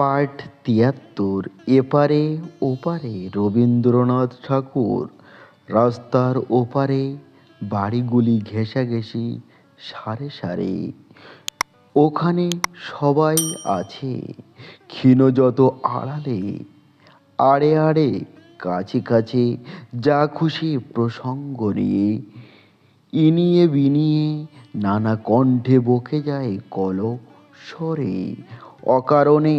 Part তিয়াত্তর, এপারে ওপারে রবীন্দ্রনাথ ঠাকুর, রাস্তার ওপারে বাড়িগুলি ঘেঁষাঘেঁষি, সারে সারে। ওখানে সবাই আছে, ক্ষীণ যত আড়ালে, আড়ে আড়ে, কাছে কাছে যা খুশি প্রসঙ্গ নিয়ে। ইনিয়ে বিনিয়ে নানা কণ্ঠে বকে যায় কলক স্বরে অকারণে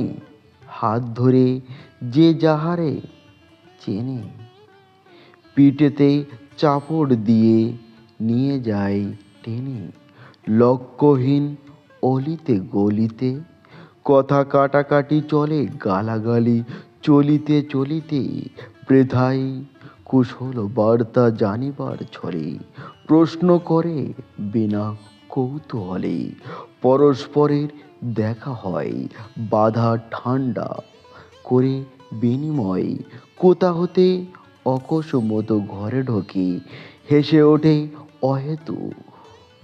হাত ধরে যে যাহারে চেনে, পিঠেতে চাপড় দিয়ে নিয়ে যায় টেনে। লক্ষ্যহীন অলিতে গলিতে, কথা কাটাকাটি চলে, গালাগালি চলিতে চলিতে, বৃথাই কুশল বার্তা জানিবার ছলে, প্রশ্ন করে বিনা কৌতূহলে, পরস্পরের দেখা হয়, বাধা ঠান্ডা করে বিনিময়, কোথা হতে অকস্মাত ঘরে ঢোকে, হেসে ওঠে অহেতু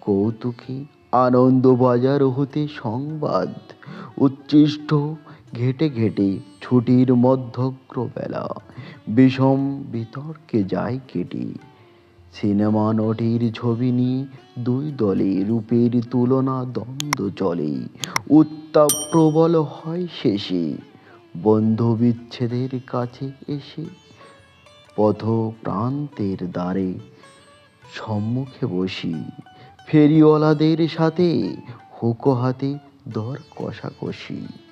কৌতুকে। আনন্দবাজার হতে সংবাদ, উচ্ছিষ্ট ঘেটে ঘেটে ছুটির মধ্যগ্রবেলা, বিষম বিতর্কে যায় কেটে। সিনেমা নটির ছবি নিয়ে দুই দলে রূপের তুলনা দ্বন্দ্ব চলে। উত্তাপ প্রবল হয় শেষে বন্ধু বিচ্ছেদের কাছে এসে পথ প্রান্তের দ্বারে সম্মুখে বসি। ফেরিওয়ালাদের সাথে হুকো হাতে দর কষাকষি।